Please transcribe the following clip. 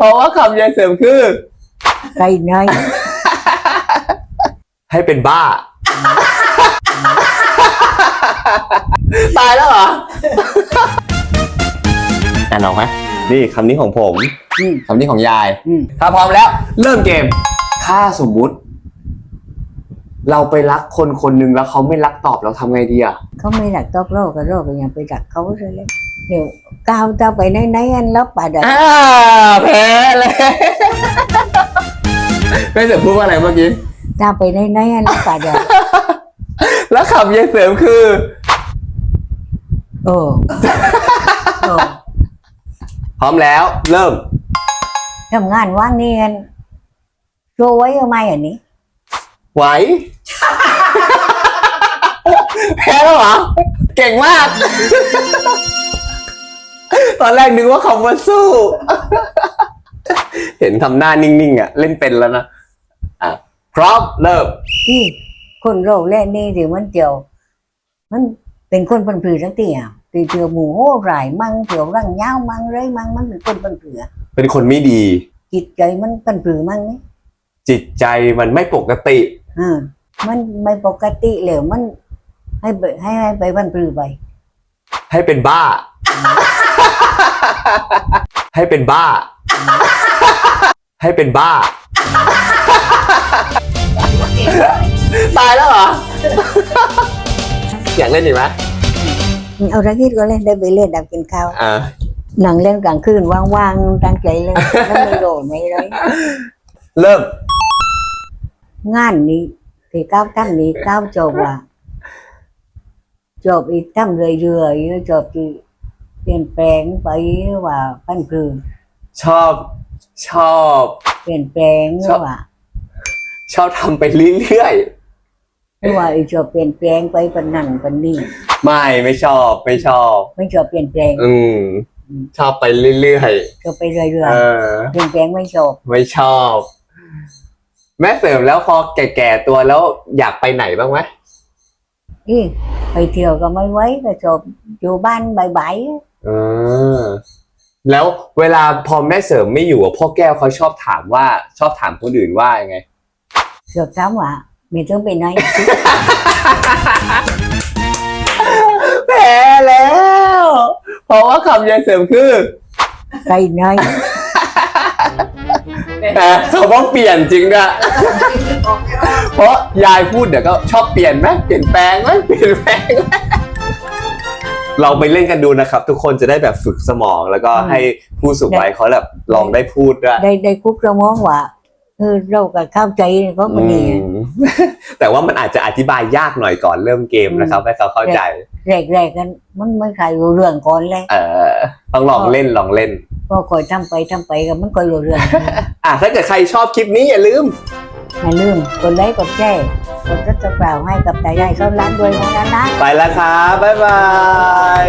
เพราะว่าคำยายเสริมคือไก่ในให้เป็นบ้า ตายแล้วเหรออ่านออกไหมนี่คำนี้ของผมอืมคำนี้ของยาย อืมถ้าพร้อมแล้ว เริ่มเกม ถ้าสมมุติ เราไปรักคนคนหนึ่งแล้วเขาไม่รักตอบเราทำไงดีอะ เขาไม่ดักตอกโลกกับโลกก็ยังไปดักเขาเลยเลยเดี๋ยว ก้าวเจ้าไปไหนไหนๆอันแล้วป่าดักอ่าแพ้เลยแม่เสริมพูดว่าอะไรเมื่อกี้ เจ้าไปไหนไหนๆอันแล้วป่าดักแล้วคำยายเสริมคือ โอ้โอ้พร้อมแล้ว เริ่ม ทำงานว่างนี่กันโชว์ไว้ทำไมอันนี้ ไหว แพ้แล้วเหรอ เก่งมาก ตอนแรกนึกว่าคำว่าสู้ เห็นทำหน้านิ่งๆอะ เล่นเป็นแล้วนะ อะพร้อมเริ่มที่คนโรคแรกนี่ถือมันเจียว มันเป็นคนปันผือทั้งที่อะตีเจียวหมูโหหลายมั่งเจียวรังยาวมั่งเลยมั่งมันเป็นคนปันผือเป็นคนไม่ดี จิตใจมันปันผือมั่งนี่จิตใจมันไม่ปกติอ่ามันไม่ปกติแล้วมัน ให้ไปให้ให้ไปปันผือไป ให้เป็นบ้า ให้เป็นบ้า ให้เป็นบ้า ตายแล้วเหรอ อยากเล่นอีกไหมเอาระคิดก็เล่นได้ไปเล่นดับกินข้าวอ่าหนังเล่นกลางคืนว่างๆตั้งใจเล่นแล้วไม่โดนไม่เลยเริ่ม งานนี้ที่ก้าวตั้งนี้ก้าวจบว่าจบอีกตั้งเรื่อยๆจบที่ เปลี่ยนแปลงไปว่าพันพือชอบชอบ เปลี่ยนแปลงชอบ ว่าชอบทำไปเรื่อยหรือว่าอีจบเปลี่ยนแปลงไปปันนั่นปันนี่ๆ ไม่ไม่ชอบไม่ชอบ ไม่จบเปลี่ยนแปลงอืม ชอบไปเรื่อยจบไปเรื่อยๆเออ ๆเปลี่ยนแปลงไม่จบไม่ชอบ แม่เสริมแล้วพอแก่ๆตัวแล้วอยากไปไหนบ้างไหมอีไปเที่ยวก็ไม่ไหว้ก็จบอยู่บ้านบ่ายๆเออแล้วเวลาพอแม่เสริมไม่อยู่อะพ่อแก้วเขาชอบถามว่าชอบถามคนอื่นว่ายังไงเกือบถามว่ามีต้องไปไหนแพ้แล้ว เพราะว่าคำยายเสริมคือไปไหนแต่เขาต้องเปลี่ยนจริงอะเพราะยายพูดเดี๋ยวก็ชอบเปลี่ยนไหมเปลี่ยนแปลงไหมเปลี่ยนแปลงไหม เราไปเล่นกันดูนะครับ ทุกคนจะได้แบบฝึกสมองแล้วก็ให้ผู้สูงวัยเขาแบบลองได้พูดด้วยได้ได้คุกเรามองว่าเออเราก็เข้าใจเขาคนนี้อืมแต่ว่ามันอาจจะอธิบายยากหน่อยก่อนเริ่มเกมนะครับ ให้เขาเข้าใจแรกๆกันมันไม่ใครรู้เรื่องก่อนเลยเออต้องลองเล่นลองเล่นพอคอยทำไปทำไปก็มันก็รู้เรื่องอะถ้าเกิดใครชอบคลิปนี้อย่าลืม อย่าลืมกดไลค์กดแชร์กดซับสไครต์ให้กับตายายเข้าร้านด้วยนะนะ ไปแล้วครับ บ๊ายบาย